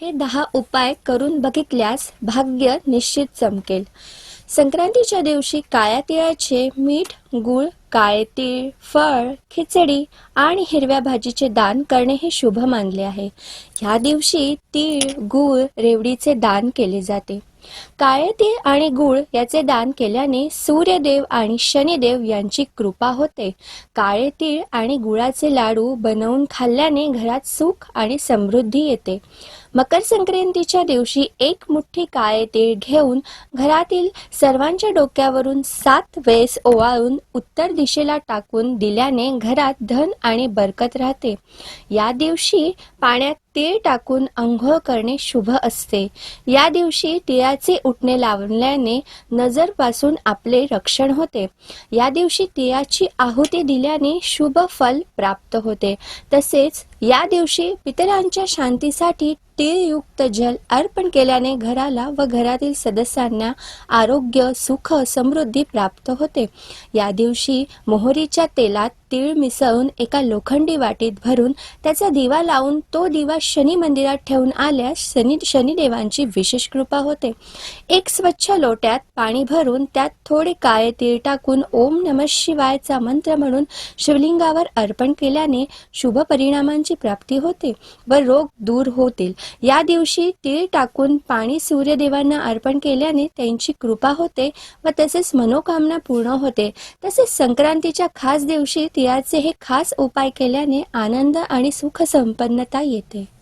हे दहा उपाय करून बघितल्यास भाग्य निश्चित चमकेल. संक्रांतीच्या दिवशी काळ्या तिळाचे मीठ गूळ काळे तीळ फळ खिचडी आणि हिरव्या भाजीचे दान करणे हे शुभ मानले आहे. ह्या दिवशी तीळ गूळ रेवडीचे दान केले जाते. काळे तीळ आणि गूळ याचे दान केल्याने सूर्यदेव आणि शनिदेव यांची कृपा होते. काळे तीळ आणि गुळाचे लाडू बनवून खाल्ल्याने घरात सुख आणि समृद्धी येते. मकर संक्रांतीच्या दिवशी एक मुठ्ठी काळे तीळ घेऊन घरातील सर्वांच्या डोक्यावरून सात वेळेस ओवाळून उत्तर दिशेला टाकून दिल्याने घरात धन आणि बरकत राहते. या दिवशी पाण्यात तीळ टाकून आंघोळ करणे शुभ असते. या दिवशी तिळाचे उठणे लावल्याने नजरपासून आपले रक्षण होते. या दिवशी तिळाची आहुती दिल्याने शुभ फल प्राप्त होते. तसेच या दिवशी पितरांच्या शांतीसाठी तीळयुक्त जल अर्पण केल्याने घराला व घरातील सदस्यांना आरोग्य सुख समृद्धी प्राप्त होते. या दिवशी मोहरीच्या तेलात तीळ मिसळून एका लोखंडी वाटीत भरून त्याचा दिवा लावून तो दिवा शनी मंदिरात ठेवून आल्यास शनी शनिदेवांची विशेष कृपा होते. एक स्वच्छ लोट्यात पाणी भरून त्यात थोडे काळे तीळ टाकून ओम नम शिवायचा मंत्र म्हणून शिवलिंगावर अर्पण केल्याने शुभ परिणामांची प्राप्ती होते व रोग दूर होतील. या दिवशी तीळ टाकून पाणी सूर्यदेवांना अर्पण केल्याने त्यांची कृपा होते व तसेच मनोकामना पूर्ण होते. तसेच संक्रांतीच्या खास दिवशी तिळाचे हे खास उपाय केल्याने आनंद आणि सुख संपन्नता येते.